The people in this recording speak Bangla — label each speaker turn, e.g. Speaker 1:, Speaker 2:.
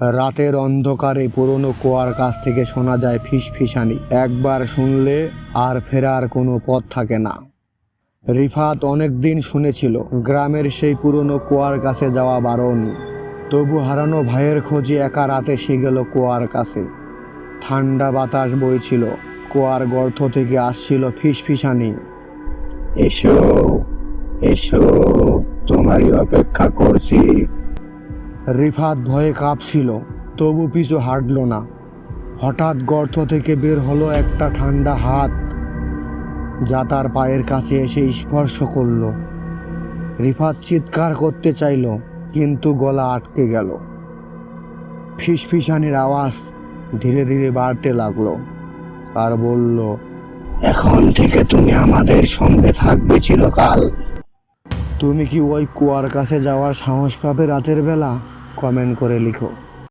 Speaker 1: রাতের অন্ধকারে পুরনো কুয়ার কাছ থেকে শোনা যায় ফিসফিসানি। একবার শুনলে আর ফেরার কোনো পথ থাকে না। রিফাত অনেকদিন শুনেছিল, গ্রামের সেই পুরনো কুয়ার কাছে যাওয়া বারণ। তবু হারানো ভাইয়ের খোঁজে একা রাতে সে গেল কুয়ার কাছে। ঠান্ডা বাতাস বইছিল, কুয়ার গর্ত থেকে আসছিল ফিসফিসানি। এসো এসো, তোমারই অপেক্ষা করছি। রিফাত ভয়ে কাঁপছিল, তবু পিছু হাঁটল না। হঠাৎ গর্ত থেকে বের হলো একটা ঠান্ডা হাত, যা তার পায়ের কাছে এসে স্পর্শ করল। রিফাত চিৎকার করতে চাইল, কিন্তু গলা আটকে গেল। ফিসফিসানির আওয়াজ ধীরে ধীরে বাড়তে লাগল আর বলল, এখন থেকে তুমি আমাদের সঙ্গে থাকবে চিরকাল। তুমি কি ওই কুয়ার কাছে যাওয়ার সাহস পাবে রাতের বেলা? কমেন্ট করে লিখো।